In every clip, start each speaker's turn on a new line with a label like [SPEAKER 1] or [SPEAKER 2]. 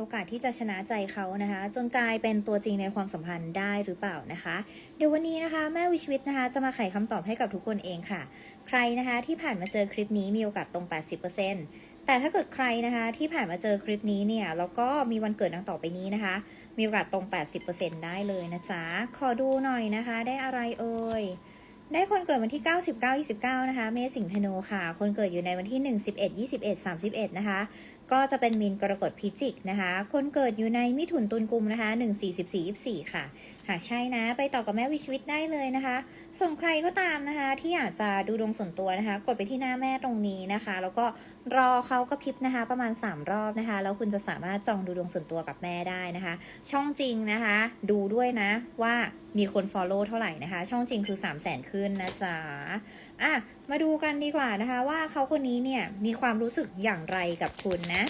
[SPEAKER 1] โอกาสที่จะชนะใจเขานะคะ จนกลายเป็นตัวจริงในความสัมพันธ์ได้หรือเปล่านะคะ เดี๋ยววันนี้นะคะแม่วิชวิตนะคะ จะมาไขคำตอบให้กับทุกคนเองค่ะ ใครนะคะที่ผ่านมาเจอคลิปนี้มีโอกาสตรง 80%แต่ถ้าเกิดใครนะคะที่ผ่านมาเจอคลิปนี้เนี่ยแล้วก็มีวันเกิดดังต่อไปนี้นะคะ มีโอกาสตรง 80%ได้เลยนะจ๊ะขอดูหน่อยนะคะ ได้อะไรเอ่ยได้คนเกิดวันที่ 9929 นะคะ เมษสิงห์ธนูค่ะ คนเกิดอยู่ในวันที่ 1 11 21 31 นะคะ ก็จะเป็นมีนกรกฎพิจิกนะคะ คนเกิดอยู่ในมิถุนตุลกุมนะคะ 1 4 14 24 ค่ะ หากใช่นะ ไปต่อกับแม่วิชวิตได้เลยนะคะ ส่วนใครก็ตามนะคะ ที่อยากจะดูดวงส่วนตัวนะคะ กดไปที่หน้าแม่ตรงนี้นะคะ แล้วก็รอเขาก็พิบนะคะ ประมาณ 3 รอบนะคะ แล้วคุณจะสามารถจองดูดวงส่วนตัวกับแม่ได้นะคะ ช่องจริงนะคะ ดูด้วยนะว่ามีคน follow เท่าไหร่นะคะ ช่องจริงคือ 3 0 0 0 0 0ขึ้นนะจ๊ะ อะมาดูกันดีกว่านะคะ ว่าเขาคนนี้เนี่ยมีความรู้สึกอย่างไรกับคุณนะ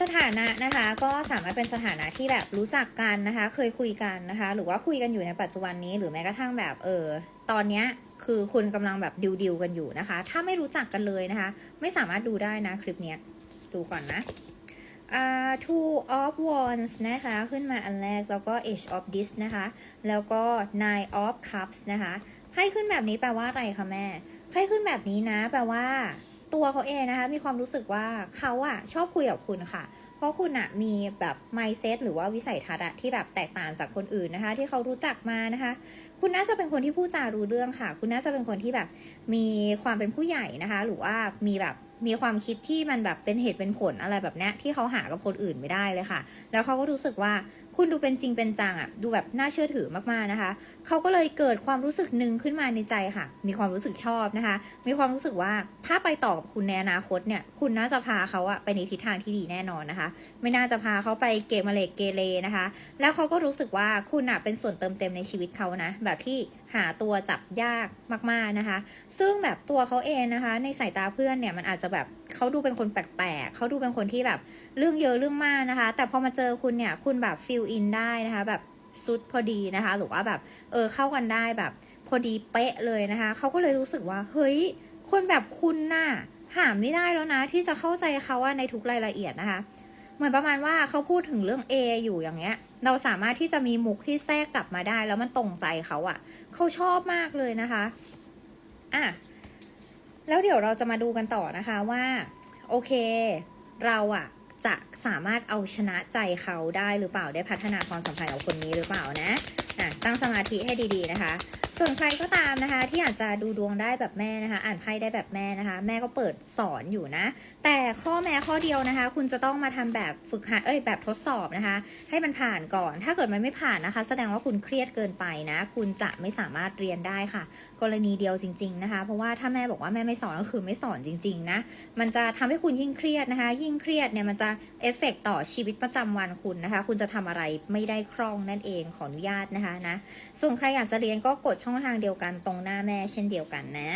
[SPEAKER 1] สถานะนะคะ ก็สามารถเป็นสถานะที่แบบรู้จักกันนะคะ เคยคุยกันนะคะ หรือว่าคุยกันอยู่ในปัจจุบันนี้หรือแม้กระทั่งแบบเออตอนเนี้ยคือคุณกำลังแบบดิวดิวกันอยู่นะคะ ถ้าไม่รู้จักกันเลยนะคะ ไม่สามารถดูได้นะคลิปเนี้ยดูก่อนนะอ่า two of wands นะคะ ขึ้นมาอันแรก แล้วก็ age of dis นะคะ แล้วก็ nine of cups นะคะ ไพ่ขึ้นแบบนี้แปลว่าอะไรคะแม่ไพ่ขึ้นแบบนี้นะ แปลว่า ตัวเขาเองนะคะ มีความรู้สึกว่าเขาอะชอบคุยกับคุณค่ะ เพราะคุณอะมีแบบ mindset หรือว่าวิสัยทัศน์ที่แบบแตกต่างจากคนอื่นนะคะ ที่เขารู้จักมานะคะ คุณน่าจะเป็นคนที่พูดจารู้เรื่องค่ะ คุณน่าจะเป็นคนที่แบบมีความเป็นผู้ใหญ่นะคะ หรือว่ามีแบบ มีความคิดที่มันแบบเป็นเหตุเป็นผลอะไรแบบเนี้ยที่เขาหากับคนอื่นไม่ได้เลยค่ะ แล้วเขาก็รู้สึกว่าคุณดูเป็นจริงเป็นจังอะดูแบบน่าเชื่อถือมากๆนะคะ เขาก็เลยเกิดความรู้สึกหนึ่งขึ้นมาในใจค่ะ มีความรู้สึกชอบนะคะ มีความรู้สึกว่าถ้าไปต่อกับคุณในอนาคตเนี่ยคุณน่าจะพาเขาอะไปในทิศทางที่ดีแน่นอนนะคะ ไม่น่าจะพาเขาไปเกมมาเลกเกเรนะคะ แล้วเขาก็รู้สึกว่าคุณอะเป็นส่วนเติมเต็มในชีวิตเขานะแบบที่ หาตัวจับยากมากๆนะคะ ซึ่งแบบตัวเขาเองนะคะ ในสายตาเพื่อนเนี่ยมันอาจจะแบบเขาดูเป็นคนแปลกๆเขาดูเป็นคนที่แบบเรื่องเยอะเรื่องมากนะคะ แต่พอมาเจอคุณเนี่ยคุณแบบฟิลอินได้นะคะแบบซุดพอดีนะคะ หรือว่าแบบเออเข้ากันได้แบบพอดีเป๊ะเลยนะคะเขาก็เลยรู้สึกว่าเฮ้ยคนแบบคุณน่ะหามไม่ได้แล้วนะ ที่จะเข้าใจเขาว่าในทุกรายละเอียดนะคะ เหมือนประมาณว่าเขาพูดถึงเรื่อง A อยู่อย่างเงี้ย เราสามารถที่จะมีมุกที่แทรกกลับมาได้ แล้วมันตรงใจเขาอะ่ะ เขาชอบมากเลยนะคะอะแล้วเดี๋ยวเราจะมาดูกันต่อนะคะว่า โอเค เราอะจะสามารถเอาชนะใจเขาได้หรือเปล่าได้พัฒนาความสัมพันธ์กับคนนี้หรือเปล่านะอะตั้งสมาธิให้ดีๆนะคะ ส่วนใครก็ตามนะคะ ที่อยากจะดูดวงได้แบบแม่นะคะ อ่านไพ่ได้แบบแม่นะคะ แม่ก็เปิดสอนอยู่นะ แต่ข้อแม้ข้อเดียวนะคะ คุณจะต้องมาทำแบบฝึกหัดเอ้ยแบบทดสอบนะคะ ให้มันผ่านก่อน ถ้าเกิดมันไม่ผ่านนะคะ แสดงว่าคุณเครียดเกินไปนะ คุณจะไม่สามารถเรียนได้ค่ะ กรณีเดียวจริง ๆนะคะ เพราะว่าถ้าแม่บอกว่าแม่ไม่สอนก็คือไม่สอนจริงๆนะมันจะทำให้คุณยิ่งเครียดนะคะ ยิ่งเครียดเนี่ยมันจะเอฟเฟกต่อชีวิตประจำวันคุณนะคะ คุณจะทำอะไรไม่ได้คล่องนั่นเองขออนุญาตนะคะนะส่วนใครอยากจะเรียนก็กดช่องทางเดียวกันตรงหน้าแม่เช่นเดียวกันนะ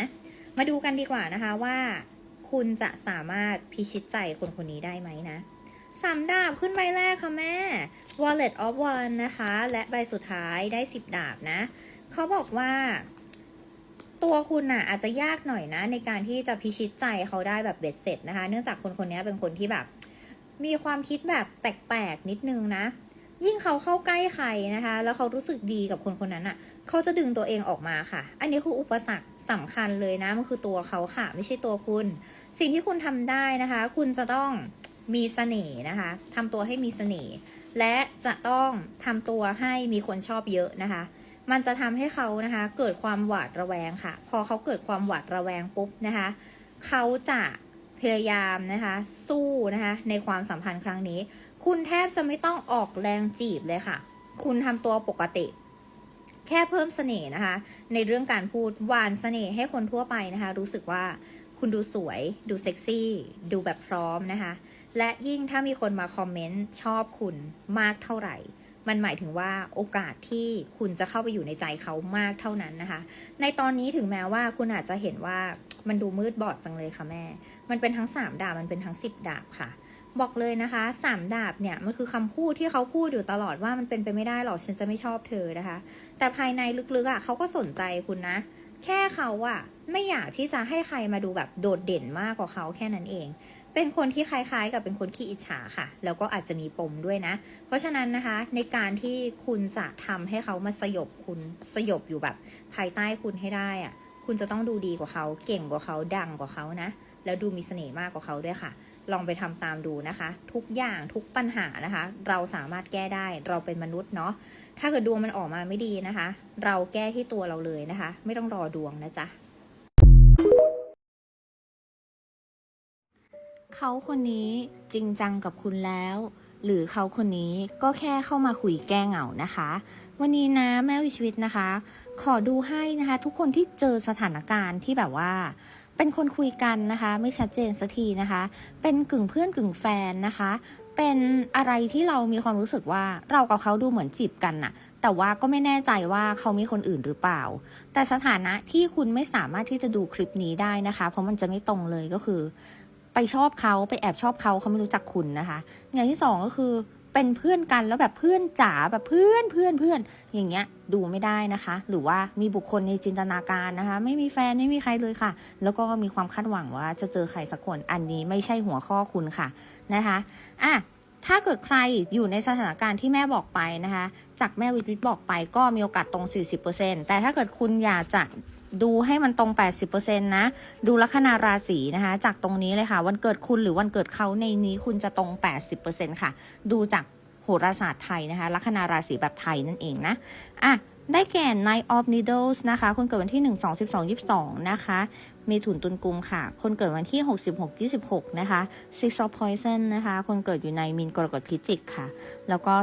[SPEAKER 1] มาดูกันดีกว่านะคะว่าคุณจะสามารถพิชิตใจคนคนนี้ได้ไหมนะสามดาบขึ้นใบแรกค่ะแม่ Wallet of One นะคะ และใบสุดท้ายได้ 10 ดาบนะ เขาบอกว่า ตัวคุณน่ะอาจจะยากหน่อยนะ ในการที่จะพิชิตใจเขาได้แบบเบ็ดเสร็จนะคะ เนื่องจากคนคนนี้เป็นคนที่แบบ มีความคิดแบบแปลกๆนิดนึงนะ ยิ่งเขาเข้าใกล้ใครนะคะ แล้วเขารู้สึกดีกับคนคนนั้นอะ เขาจะดึงตัวเองออกมาค่ะ อันนี้คืออุปสรรคสำคัญเลยนะ มันคือตัวเขาค่ะ ไม่ใช่ตัวคุณ สิ่งที่คุณทำได้นะคะ คุณจะต้องมีเสน่ห์นะคะทำตัวให้มีเสน่ห์ และจะต้องทำตัวให้มีคนชอบเยอะนะคะ มันจะทำให้เขานะคะ เกิดความหวาดระแวงค่ะ พอเขาเกิดความหวาดระแวงปุ๊บนะคะ เขาจะพยายามนะคะ สู้นะคะ ในความสัมพันธ์ครั้งนี้ คุณแทบจะไม่ต้องออกแรงจีบเลยค่ะ คุณทำตัวปกติ แค่เพิ่มเสน่ห์นะคะ ในเรื่องการพูดหวานเสน่ห์ให้คนทั่วไปนะคะ รู้สึกว่าคุณดูสวย ดูเซ็กซี่ ดูแบบพร้อมนะคะ และยิ่งถ้ามีคนมาคอมเมนต์ชอบคุณมากเท่าไหร่ มันหมายถึงว่าโอกาสที่คุณจะเข้าไปอยู่ในใจเขามากเท่านั้นนะคะ ในตอนนี้ถึงแม้ว่าคุณอาจจะเห็นว่ามันดูมืดบอดจังเลยค่ะแม่ มันเป็นทั้ง 3 ดาบ มันเป็นทั้ง 10 ดาบค่ะ บอกเลยนะคะสามดาบเนี่ยมันคือคำพูดที่เขาพูดอยู่ตลอดว่ามันเป็นไปไม่ได้หรอกฉันจะไม่ชอบเธอนะคะ แต่ภายในลึกๆอะเขาก็สนใจคุณนะ แค่เขาอะไม่อยากที่จะให้ใครมาดูแบบโดดเด่นมากกว่าเขาแค่นั้นเอง เป็นคนที่คล้ายๆ กับเป็นคนขี้อิจฉาค่ะ แล้วก็อาจจะมีปมด้วยนะ เพราะฉะนั้นนะคะในการที่คุณจะทำให้เขามาสยบคุณสยบอยู่แบบ ภายใต้คุณให้ได้อะคุณจะต้องดูดีกว่าเขาเก่งกว่าเขาดังกว่าเขานะ แล้วดูมีเสน่ห์มากกว่าเขาด้วยค่ะ ลองไปทำตามดูนะคะ ทุกอย่างทุกปัญหานะคะ เราสามารถแก้ได้เราเป็นมนุษย์เนาะถ้าเกิดดวงมันออกมาไม่ดีนะคะ เราแก้ที่ตัวเราเลยนะคะ ไม่ต้องรอดวงนะจ๊ะเขาคนนี้จริงจังกับคุณแล้ว หรือเขาคนนี้ก็แค่เข้ามาคุยแก้เหงานะคะ วันนี้นะแม่วิชีวิตนะคะ ขอดูให้นะคะ ทุกคนที่เจอสถานการณ์ที่แบบว่า เป็นคนคุยกันนะคะ ไม่ชัดเจนสักทีนะคะ เป็นกึ่งเพื่อนกึ่งแฟนนะคะ เป็นอะไรที่เรามีความรู้สึกว่าเรากับเขาดูเหมือนจีบกันน่ะ แต่ว่าก็ไม่แน่ใจว่าเขามีคนอื่นหรือเปล่า แต่สถานะที่คุณไม่สามารถที่จะดูคลิปนี้ได้นะคะ เพราะมันจะไม่ตรงเลยก็คือ ไปชอบเขาไปแอบชอบเขาเขาไม่รู้จักคุณนะคะ อย่างที่สองก็คือ เป็นเพื่อนกันแล้วแบบเพื่อนจ๋าแบบเพื่อนเพื่อนเพื่อนอย่างเงี้ยดูไม่ได้นะคะ หรือว่ามีบุคคลในจินตนาการนะคะ ไม่มีแฟนไม่มีใครเลยค่ะ แล้วก็มีความคาดหวังว่าจะเจอใครสักคนอันนี้ไม่ใช่หัวข้อคุณค่ะนะคะอะถ้าเกิดใครอยู่ในสถานการณ์ที่แม่บอกไปนะคะ จากแม่วิทวิทบอกไปก็มีโอกาสตรง 40%แต่ถ้าเกิดคุณอยากจะ ดูให้มันตรง 80%นะ ดูลัคนาราศีนะคะ จากตรงนี้เลยค่ะ วันเกิดคุณหรือวันเกิดเขาในนี้คุณจะตรง 80%ค่ะ ดูจากโหราศาสตร์ไทยนะคะ ลัคนาราศีแบบไทยนั่นเองนะ อะ ได้แก่ Knight of Needles นะคะคนเกิดวันที่ 1 2 12 22 นะคะ มีถุนตุนกุมค่ะ คนเกิดวันที่ 66 26 นะคะ Six of Poison นะคะ คนเกิดอยู่ในมีนกรกฎพิจิกค่ะ แล้วก็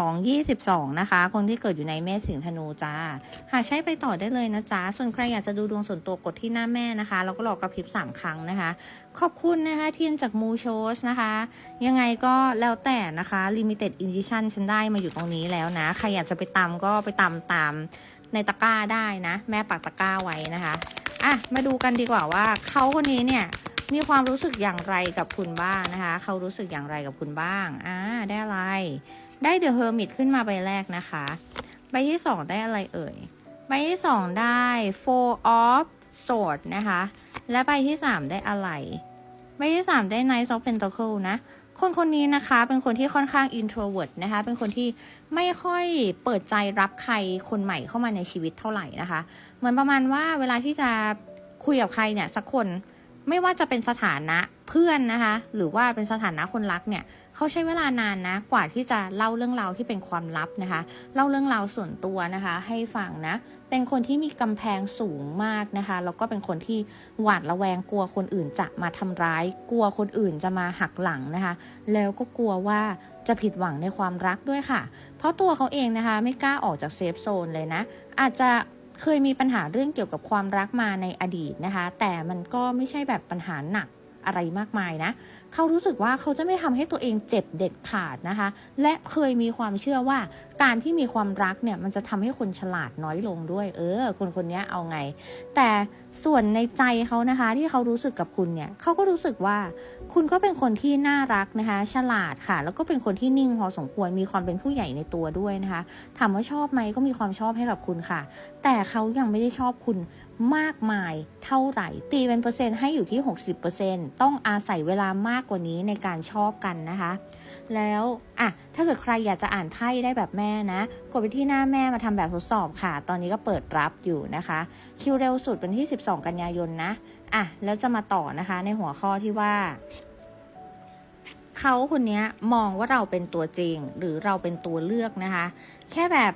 [SPEAKER 1] 22 22 นะคะ คนที่เกิดอยู่ในเมษสิงห์ธนูจ้า หากใช้ไปต่อได้เลยนะจ๊ะ ส่วนใครอยากจะดูดวงส่วนตัวกดที่หน้าแม่นะคะ แล้วก็รอกระพริบ 3 ครั้งนะคะ ขอบคุณนะคะทียนจากมูโชสนะคะ ยังไงก็แล้วแต่นะคะ Limited Edition ฉันได้มาอยู่ตรงนี้แล้วนะ ใครอยากจะไปตามก็ไปตามตามในตะกร้าได้นะ แม่ปักตะกร้าไว้นะคะ อะมาดูกันดีกว่าว่าเขาคนนี้เนี่ยมีความรู้สึกอย่างไรกับคุณบ้างนะคะ เขารู้สึกอย่างไรกับคุณบ้างอ่าได้อะไร ได้ The Hermit ขึ้นมาใบแรกนะคะ ใบที่สองได้อะไรเอ่ย ใบที่สองได้ Four of Swords นะคะ และใบที่สามได้อะไร ใบที่สามได้ Knight of Pentacle นะ คนคนนี้นะคะเป็นคนที่ค่อนข้าง introvert นะคะ เป็นคนที่ไม่ค่อยเปิดใจรับใครคนใหม่เข้ามาในชีวิตเท่าไหร่นะคะ เหมือนประมาณว่าเวลาที่จะคุยกับใครเนี่ยสักคนไม่ว่าจะเป็นสถานะเพื่อนนะคะ หรือว่าเป็นสถานะคนรักเนี่ยเขาใช้เวลานานนะกว่าที่จะเล่าเรื่องราวที่เป็นความลับนะคะ เล่าเรื่องราวส่วนตัวนะคะ ให้ฟังนะเป็นคนที่มีกำแพงสูงมากนะคะแล้วก็เป็นคนที่หวาดระแวงกลัวคนอื่นจะมาทำร้าย กลัวคนอื่นจะมาหักหลังนะคะ แล้วก็กลัวว่าจะผิดหวังในความรักด้วยค่ะ เพราะตัวเขาเองนะคะ ไม่กล้าออกจากเซฟโซนเลยนะอาจจะ เคยมีปัญหาเรื่องเกี่ยวกับความรักมาในอดีตนะคะ แต่มันก็ไม่ใช่แบบปัญหาหนัก อะไรมากมายนะ เขารู้สึกว่าเขาจะไม่ทำให้ตัวเองเจ็บเด็ดขาดนะคะ และเคยมีความเชื่อว่าการที่มีความรักเนี่ยมันจะทำให้คนฉลาดน้อยลงด้วย เออ คนคนนี้เอาไง แต่ส่วนในใจเขานะคะ ที่เขารู้สึกกับคุณเนี่ยเขาก็รู้สึกว่าคุณก็เป็นคนที่น่ารักนะคะ ฉลาดค่ะ แล้วก็เป็นคนที่นิ่งพอสมควรมีความเป็นผู้ใหญ่ในตัวด้วยนะคะถามว่าชอบไหมก็มีความชอบให้กับคุณค่ะ แต่เขายังไม่ได้ชอบคุณ มากมายเท่าไหร่ ตีเป็นเปอร์เซ็นต์ให้อยู่ที่ 60%ต้องอาศัยเวลามากกว่านี้ในการชอบกันนะคะ แล้วอะถ้าเกิดใครอยากจะอ่านไพ่ได้แบบแม่นะ กดไปที่หน้าแม่มาทำแบบทดสอบค่ะ ตอนนี้ก็เปิดรับอยู่นะคะ คิวเร็วสุดเป็นที่ 12 กันยายนนะอะแล้วจะมาต่อนะคะในหัวข้อที่ว่าเขาคนนี้มองว่าเราเป็นตัวจริง หรือเราเป็นตัวเลือกนะคะ แค่แบบ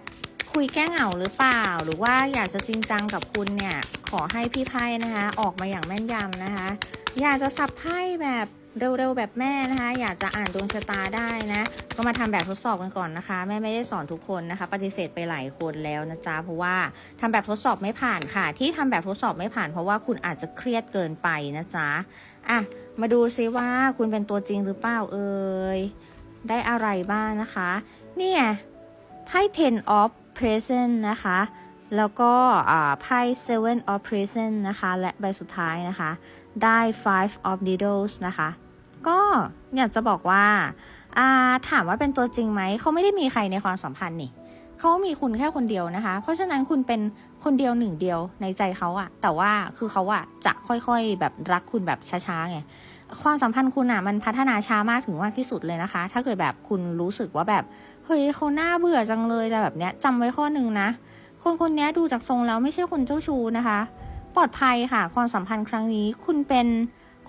[SPEAKER 1] คุยแก้เหงาหรือเปล่า หรือว่าอยากจะจริงจังกับคุณเนี่ย ขอให้พี่ไพ่นะคะ ออกมาอย่างแม่นยำนะคะ อยากจะสับไพ่แบบเร็วๆแบบแม่นะคะ อยากจะอ่านดวงชะตาได้นะ ก็มาทำแบบทดสอบกันก่อนนะคะ แม่ไม่ได้สอนทุกคนนะคะ ปฏิเสธไปหลายคนแล้วนะจ๊ะเพราะว่าทำแบบทดสอบไม่ผ่านค่ะ ที่ทำแบบทดสอบไม่ผ่าน เพราะว่าคุณอาจจะเครียดเกินไปนะจ๊ะอะมาดูซิว่าคุณเป็นตัวจริงหรือเปล่าเอ่ยได้อะไรบ้างนะคะ เนี่ยไพ่ ten of present นะคะ แล้วก็ไพ่ seven of present นะคะ และใบสุดท้ายนะคะ ได้ five of needles นะคะ ก็อยากจะบอกว่าาถามว่าเป็นตัวจริงไหม เขาไม่ได้มีใครในความสัมพันธ์นี่เขามีคุณแค่คนเดียวนะคะ เพราะฉะนั้นคุณเป็นคนเดียวหนึ่งเดียวในใจเขาอะแต่ว่าคือเขาอะจะค่อยๆแบบรักคุณแบบช้าๆไง ความสัมพันธ์คุณอะมันพัฒนาช้ามากถึงมากที่สุดเลยนะคะ ถ้าเกิดแบบคุณรู้สึกว่าแบบ เฮ้ยเขาหน้าเบื่อจังเลยแต่แบบเนี้ยจำไว้ข้อหนึ่งนะ คนคนนี้ดูจากทรงแล้วไม่ใช่คนเจ้าชู้นะคะ ปลอดภัยค่ะ ความสัมพันธ์ครั้งนี้ คุณเป็น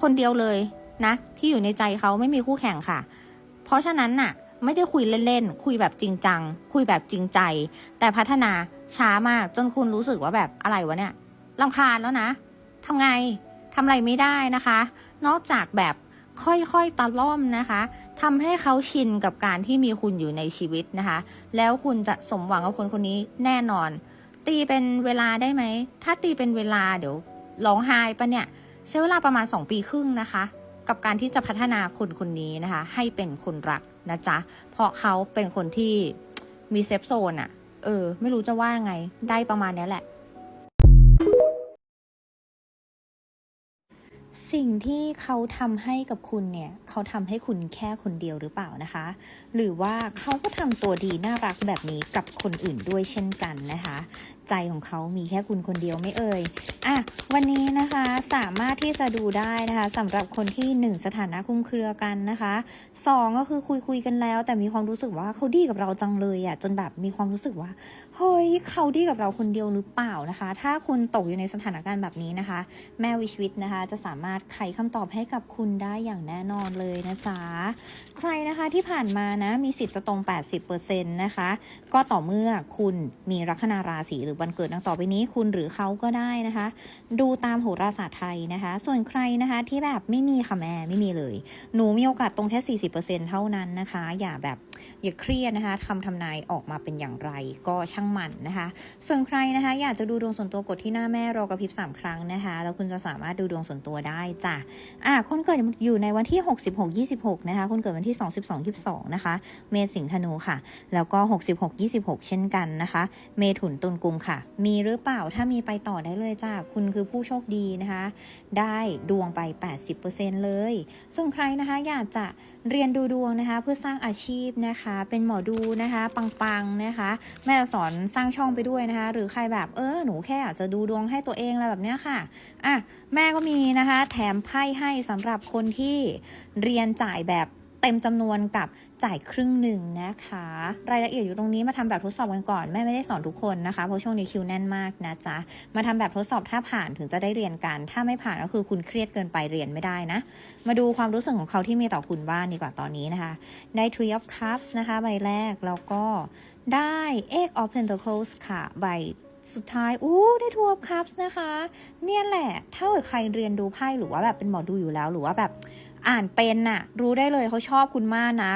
[SPEAKER 1] คนเดียวเลยนะ ที่อยู่ในใจเขาไม่มีคู่แข่งค่ะ เพราะฉะนั้นน่ะ ไม่ได้คุยเล่นๆคุยแบบจริงจัง คุยแบบจริงใจ แต่พัฒนาช้ามากจนคุณรู้สึกว่าแบบอะไรวะเนี่ยลำคาญแล้วนะทำไงทำอะไรไม่ได้นะคะ นอกจากแบบ ค่อยๆตะล่อมนะคะทำให้เขาชินกับการที่มีคุณอยู่ในชีวิตนะคะ แล้วคุณจะสมหวังกับคนคนนี้แน่นอน ตีเป็นเวลาได้ไหม ถ้าตีเป็นเวลาเดี๋ยวร้องไห้ปะเนี่ย ใช้เวลาประมาณ 2 ปีครึ่งนะคะ กับการที่จะพัฒนาคนคนนี้นะคะ ให้เป็นคนรักนะจ๊ะ เพราะเขาเป็นคนที่มีเซฟโซนอะเออ ไม่รู้จะว่าไง ได้ประมาณนี้แหละ สิ่งที่เขาทำให้กับคุณเนี่ยเขาทำให้คุณแค่คนเดียวหรือเปล่านะคะ หรือว่าเขาก็ทำตัวดีน่ารักแบบนี้กับคนอื่นด้วยเช่นกันนะคะ ใจของเขามีแค่คุณคนเดียวไม่เอ่ยอะวันนี้นะคะสามารถที่จะดูได้นะคะสำหรับคนที่หนึ่งสถานะคลุมเครือกันนะคะสองก็คือคุยคุยกันแล้ว แต่มีความรู้สึกว่าเขาดีกับเราจังเลยอะ่ะจนแบบมีความรู้สึกว่าเฮ้ยเขาดีกับเราคนเดียวหรือเปล่านะคะ ถ้าคุณตกอยู่ในสถานการณ์แบบนี้นะคะ แม่วิชวิตนะคะ จะสามารถไขคำตอบให้กับคุณได้อย่างแน่นอนเลยนะจ๊ะใครนะคะที่ผ่านมานะมีสิทธิ์จะตรง 80%นะคะก็ต่อเมื่อคุณมีลัคนาราศีหรือวันเกิดดังต่อไปนี้คุณหรือเขาก็ได้นะคะ ดูตามโหราศาสตร์ไทยนะคะ ส่วนใครนะคะที่แบบไม่มีค่ะแม่ไม่มีเลย หนูมีโอกาสตรงแค่ 40%เท่านั้นนะคะ อย่าแบบอย่าเครียดนะคะคำทำนายออกมาเป็นอย่างไรก็ช่างมันนะคะ ส่วนใครนะคะอยากจะดูดวงส่วนตัวกดที่หน้าแม่รอกระพริบ3 ครั้งนะคะ แล้วคุณจะสามารถดูดวงส่วนตัวได้จ้ะอะคนเกิดอยู่ในวันที่ 66 26 นะคะ คนเกิดวันที่ 2 12 22 นะคะ เมษสิงห์ธนูค่ะ แล้วก็ 66 26 เช่นกันนะคะ เมถุนตุลกุมค่ะมีหรือเปล่าถ้ามีไปต่อได้เลยจ้าคุณคือผู้โชคดีนะคะ ได้ดวงไป 80%เลย ส่วนใครนะคะอยากจะเรียนดูดวงนะคะ เพื่อสร้างอาชีพนะคะ เป็นหมอดูนะคะปังๆนะคะ แม่จะสอนสร้างช่องไปด้วยนะคะ หรือใครแบบเออหนูแค่อยากจะดูดวงให้ตัวเองอะไรแบบเนี้ยค่ะอะแม่ก็มีนะคะ แถมไพ่ให้สำหรับคนที่เรียนจ่ายแบบ เต็มจำนวนกับจ่ายครึ่งหนึ่งนะคะ รายละเอียดอยู่ตรงนี้มาทำแบบทดสอบกันก่อนแม่ไม่ได้สอนทุกคนนะคะเพราะช่วงนี้คิวแน่นมากนะจ๊ะมาทำแบบทดสอบถ้าผ่านถึงจะได้เรียนกัน ถ้าไม่ผ่านก็คือคุณเครียดเกินไปเรียนไม่ได้นะ มาดูความรู้สึกของเขาที่มีต่อคุณบ้างดีกว่าตอนนี้นะคะ ได้ Three of Cups นะคะใบแรกแล้วก็ได้ Eight of Pentacles ค่ะใบสุดท้ายอู้ได้ทัวร์คัพส์นะคะ เนี่ยแหละ ถ้าเกิดใครเรียนดูไพ่หรือว่าแบบเป็นหมอดูอยู่แล้วหรือว่าแบบ อ่านเป็นน่ะ รู้ได้เลยเขาชอบคุณมากนะ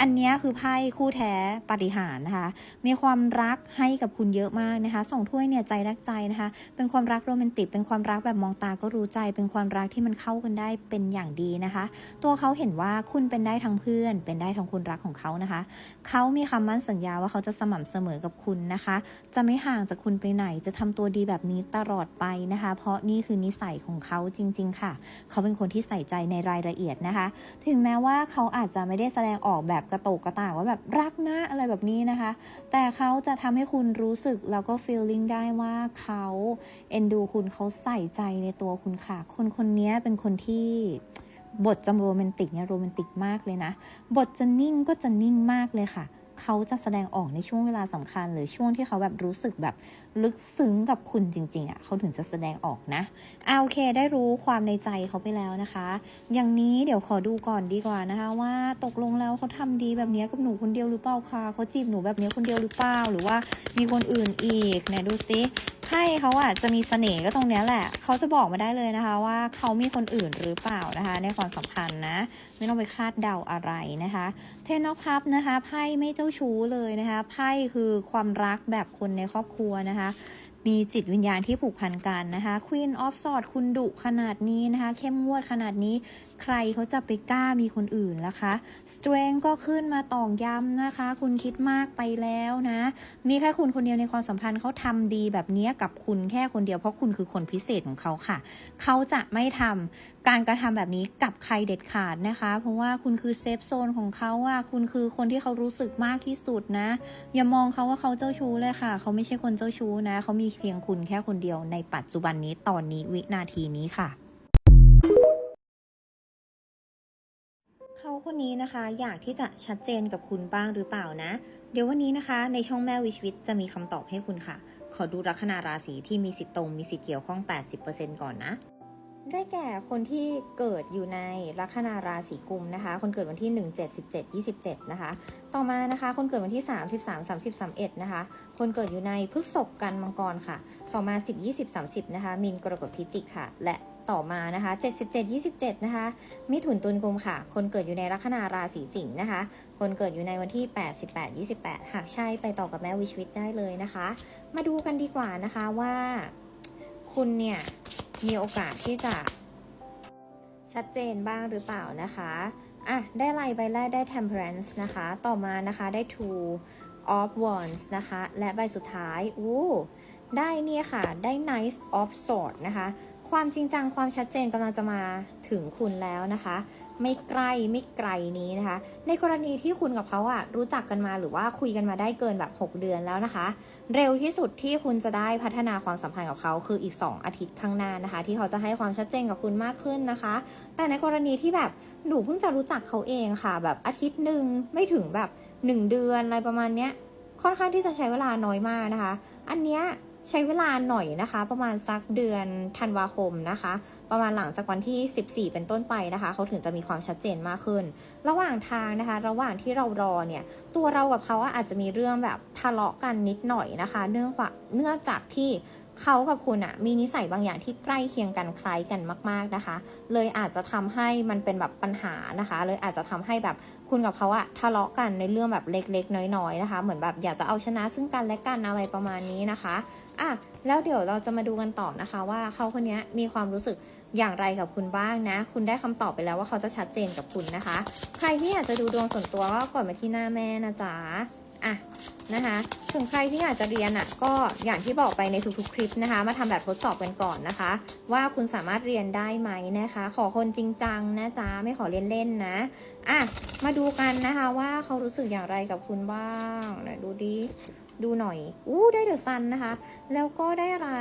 [SPEAKER 1] อันนี้คือไพ่คู่แท้ปฏิหารนะคะ มีความรักให้กับคุณเยอะมากนะคะส่งถ้วยเนี่ยใจรักใจนะคะ เป็นความรักโรแมนติก เป็นความรักแบบมองตาก็รู้ใจ เป็นความรักที่มันเข้ากันได้เป็นอย่างดีนะคะ ตัวเขาเห็นว่าคุณเป็นได้ทั้งเพื่อน เป็นได้ทั้งคนรักของเขานะคะ เขามีคำมั่นสัญญาว่าเขาจะสม่ำเสมอกับคุณนะคะ จะไม่ห่างจากคุณไปไหน จะทำตัวดีแบบนี้ตลอดไปนะคะ เพราะนี่คือนิสัยของเขาจริง ๆ ค่ะ เขาเป็นคนที่ใส่ใจในรายละเอียดนะคะ ถึงแม้ว่าเขาอาจจะไม่ได้แสดงออกแบบกระโตกกระต่ากว่าแบบรักนะอะไรแบบนี้นะคะ แต่เขาจะทำให้คุณรู้สึกแล้วก็ feeling ได้ว่าเขาเอ็นดูคุณเขาใส่ใจในตัวคุณค่ะ คนคนนี้เป็นคนที่บทจะโรแมนติกเนี่ยโรแมนติกมากเลยนะ บทจะนิ่งก็จะนิ่งมากเลยค่ะ เขาจะแสดงออกในช่วงเวลาสำคัญ หรือช่วงที่เขาแบบรู้สึกแบบลึกซึ้งกับคุณจริง ๆอะ่ะเขาถึงจะแสดงออกนะอ่าโอเค ได้รู้ความในใจเขาไปแล้วนะคะ อย่างนี้เดี๋ยวขอดูก่อนดีกว่านะคะ ว่าตกลงแล้วเขาทำดีแบบนี้กับหนูคนเดียวหรือเปล่าคะเขาจีบหนูแบบนี้คนเดียวหรือเปล่าหรือว่ามีคนอื่นอีกเนี่ยดูซิไพ่เขาอะจะมีเสน่ห์ก็ตรงเนี้ยแหละเขาจะบอกมาได้เลยนะคะ ว่าเขามีคนอื่นหรือเปล่านะคะ ในความสัมพันธ์นะ ไม่ต้องไปคาดเดาอะไรนะคะเทนอคัพนะคะไพ่ไม่เจ้าชู้เลยนะคะไพ่คือความรักแบบคนในครอบครัวนะคะนะะ มีจิตวิญญาณที่ผูกพันกันนะคะ Queen of Swords คุณดุขนาดนี้นะคะ เข้มงวดขนาดนี้ ใครเขาจะไปกล้ามีคนอื่นล่ะคะ Strength ก็ขึ้นมาตอกย้ำนะคะ คุณคิดมากไปแล้วนะ มีแค่คุณคนเดียวในความสัมพันธ์เขาทำดีแบบนี้กับคุณแค่คนเดียวเพราะคุณคือคนพิเศษของเขาค่ะ เขาจะไม่ทำการกระทำแบบนี้กับใครเด็ดขาดนะคะ เพราะว่าคุณคือเซฟโซนของเขาอะคุณคือคนที่เขารู้สึกมากที่สุดนะ อย่ามองเขาว่าเขาเจ้าชู้เลยค่ะ เขาไม่ใช่คนเจ้าชู้นะ เขามีเพียงคุณแค่คนเดียวในปัจจุบันนี้ตอนนี้วินาทีนี้ค่ะเขาคนนี้นะคะอยากที่จะชัดเจนกับคุณบ้างหรือเปล่านะ เดี๋ยววันนี้นะคะ ในช่องแม่วิชวิตจะมีคำตอบให้คุณค่ะ ขอดูลัคนาราศีที่มีสิทธิ์ตรงมีสิทธิ์เกี่ยวข้อง 80%ก่อนนะ ได้แก่คนที่เกิดอยู่ในลัคนาราศีกุมนะคะ คนเกิดวันที่ 1 7 17 27 นะคะ ต่อมานะคะ คนเกิดวันที่33 30 31 นะคะ คนเกิดอยู่ในพฤกษภกันมังกรค่ะ ต่อมา 10 20 30 นะคะ มีนกรกฎพิจิกค่ะ และต่อมานะคะ 77 27 นะคะ มิถุนตุลกุมค่ะ คนเกิดอยู่ในลัคนาราศีสิงห์นะคะ คนเกิดอยู่ในวันที่88 28 หากใช่ไปต่อกับแม่วิชวิตได้เลยนะคะ มาดูกันดีกว่านะคะว่า คุณเนี่ย มีโอกาสที่จะชัดเจนบ้างหรือเปล่านะคะอะได้ไลใบแรกได้ temperance นะคะ ต่อมานะคะได้ two of wands นะคะ และใบสุดท้ายอู้ได้เนี่ยค่ะ ได้ nice of swords นะคะ ความจริงจังความชัดเจนกำลังจะมาถึงคุณแล้วนะคะ ไม่ใกล้ไม่ไกลนี้นะคะ ในกรณีที่คุณกับเขาอะรู้จักกันมาหรือว่าคุยกันมาได้เกินแบบ 6 เดือนแล้วนะคะ เร็วที่สุดที่คุณจะได้พัฒนาความสัมพันธ์กับเขาคืออีก 2 อาทิตย์ข้างหน้านะคะ ที่เขาจะให้ความชัดเจนกับคุณมากขึ้นนะคะ แต่ในกรณีที่แบบหนูเพิ่งจะรู้จักเขาเองค่ะ แบบอาทิตย์หนึ่งไม่ถึงแบบ 1 เดือนอะไรประมาณเนี้ยค่อนข้างที่จะใช้เวลาน้อยมากนะคะ อันเนี้ย ใช้เวลาหน่อยนะคะ ประมาณสักเดือนธันวาคมนะคะ ประมาณหลังจากวันที่ 14 เป็นต้นไปนะคะ เขาถึงจะมีความชัดเจนมากขึ้น ระหว่างทางนะคะ ระหว่างที่เรารอเนี่ย ตัวเรากับเขาอาจจะมีเรื่องแบบทะเลาะกันนิดหน่อยนะคะ เนื่องจากเนื่องจากที่ เขากับคุณอะมีนิสัยบางอย่างที่ใกล้เคียงกันคล้ายกันมาก ๆนะคะ เลยอาจจะทำให้มันเป็นแบบปัญหานะคะ เลยอาจจะทำให้แบบคุณกับเขาอะทะเลาะกันในเรื่องแบบเล็กๆ น้อยๆนะคะ เหมือนแบบอยากจะเอาชนะซึ่งกันและกันอะไรประมาณนี้นะคะอะแล้วเดี๋ยวเราจะมาดูกันต่อนะคะ ว่าเขาคนนี้มีความรู้สึกอย่างไรกับคุณบ้างนะ คุณได้คำตอบไปแล้วว่าเขาจะชัดเจนกับคุณนะคะ ใครที่อยากจะดูดวงส่วนตัวก็กดมาที่หน้าแม่นะจ๊ะ อะนะคะส่วนใครที่อยากจะเรียนอะก็อย่างที่บอกไปในทุกๆ คลิปนะคะ มาทำแบบทดสอบกันก่อนนะคะ ว่าคุณสามารถเรียนได้ไหมนะคะ ขอคนจริงจังนะจ๊ะไม่ขอเล่นๆนนะอะมาดูกันนะคะว่าเขารู้สึกอย่างไรกับคุณบ้างไหนดูดิดูหน่อยอู้ได้เดอะซันนะคะ แล้วก็ได้อะไร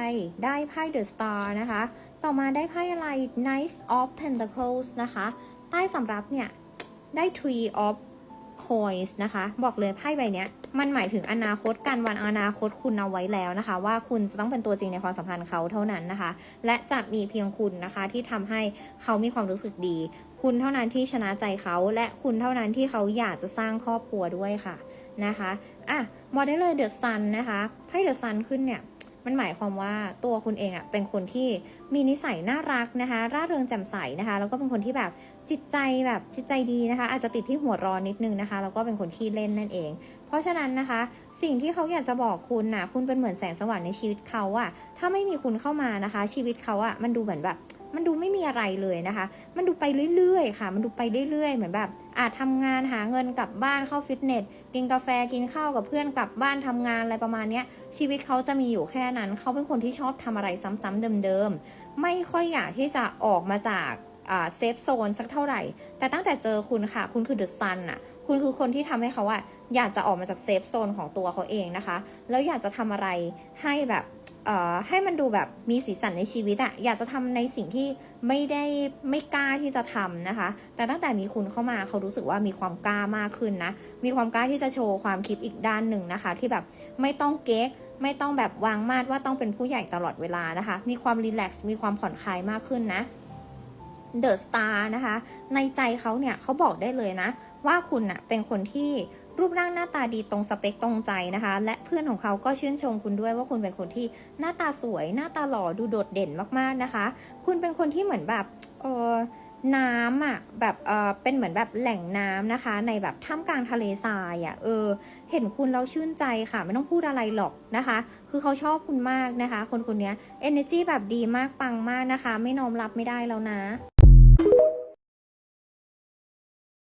[SPEAKER 1] ได้ไพ่เดอะสตาร์นะคะ ต่อมาได้ไพ่อะไร Knight of Pentacles นะคะ ใต้สำรับเนี่ยได้ Tree of Coins นะคะ บอกเลยไพ่ใบเนี้ยมันหมายถึงอนาคตการวันอนาคตคุณเอาไว้แล้วนะคะ ว่าคุณจะต้องเป็นตัวจริงในความสัมพันธ์เขาเท่านั้นนะคะ และจะมีเพียงคุณนะคะที่ทำให้เขามีความรู้สึกดี คุณเท่านั้นที่ชนะใจเขา และคุณเท่านั้นที่เขาอยากจะสร้างครอบครัวด้วยค่ะนะคะอะบอกได้เลยเดอะซันนะคะไพ่เดอะซันขึ้นเนี่ยมันหมายความว่าตัวคุณเองอะ่ะเป็นคนที่มีนิสัยน่ารักนะคะ ร่าเริงแจ่มใสนะคะ แล้วก็เป็นคนที่แบบ จิตใจแบบจิตใจดีนะคะ อาจจะติดที่หัวร้อนนิดนึงนะคะ แล้วก็เป็นคนขี้เล่นนั่นเอง เพราะฉะนั้นนะคะ สิ่งที่เขาอยากจะบอกคุณน่ะ คุณเป็นเหมือนแสงสว่างในชีวิตเขาอะถ้าไม่มีคุณเข้ามานะคะ ชีวิตเขาอะมันดูเหมือนแบบมันดูไม่มีอะไรเลยนะคะ มันดูไปเรื่อยๆ ค่ะ มันดูไปเรื่อยๆ เหมือนแบบ อาจทำงานหาเงินกลับบ้านเข้าฟิตเนส กินกาแฟกินข้าวกับเพื่อนกลับบ้านทำงานอะไรประมาณนี้ชีวิตเขาจะมีอยู่แค่นั้น เขาเป็นคนที่ชอบทำอะไรซ้ำๆเดิมๆ ไม่ค่อยอยากที่จะออกมาจาก เซฟโซนสักเท่าไหร่ แต่ตั้งแต่เจอคุณค่ะ คุณคือเดอะซันอะคุณคือคนที่ทำให้เขาอะอยากจะออกมาจากเซฟโซนของตัวเขาเองนะคะ แล้วอยากจะทำอะไรให้แบบให้มันดูแบบมีสีสันในชีวิตอะอยากจะทำในสิ่งที่ไม่ได้ไม่กล้าที่จะทำนะคะ แต่ตั้งแต่มีคุณเข้ามาเขารู้สึกว่ามีความกล้ามากขึ้นนะ มีความกล้าที่จะโชว์ความคิดอีกด้านหนึ่งนะคะ ที่แบบไม่ต้องเก๊กไม่ต้องแบบวางมาดว่าต้องเป็นผู้ใหญ่ตลอดเวลานะคะ มีความรีแลกซ์มีความผ่อนคลายมากขึ้นนะ เดอะสตาร์นะคะ ในใจเขาเนี่ยเขาบอกได้เลยนะ ว่าคุณน่ะเป็นคนที่รูปร่างหน้าตาดีตรงสเปคตรงใจนะคะ และเพื่อนของเขาก็ชื่นชมคุณด้วยว่าคุณเป็นคนที่หน้าตาสวย หน้าตาหล่อดูโดดเด่นมากๆนะคะ คุณเป็นคนที่เหมือนแบบเออน้ำอะแบบเออเป็นเหมือนแบบแหล่งน้ำนะคะ ในแบบท่ามกลางทะเลทรายอะเออ เห็นคุณแล้วชื่นใจค่ะ ไม่ต้องพูดอะไรหรอกนะคะ คือเขาชอบคุณมากนะคะ คนคนนี้ energy แบบดีมากปังมากนะคะ ไม่นอมรับไม่ได้แล้วนะ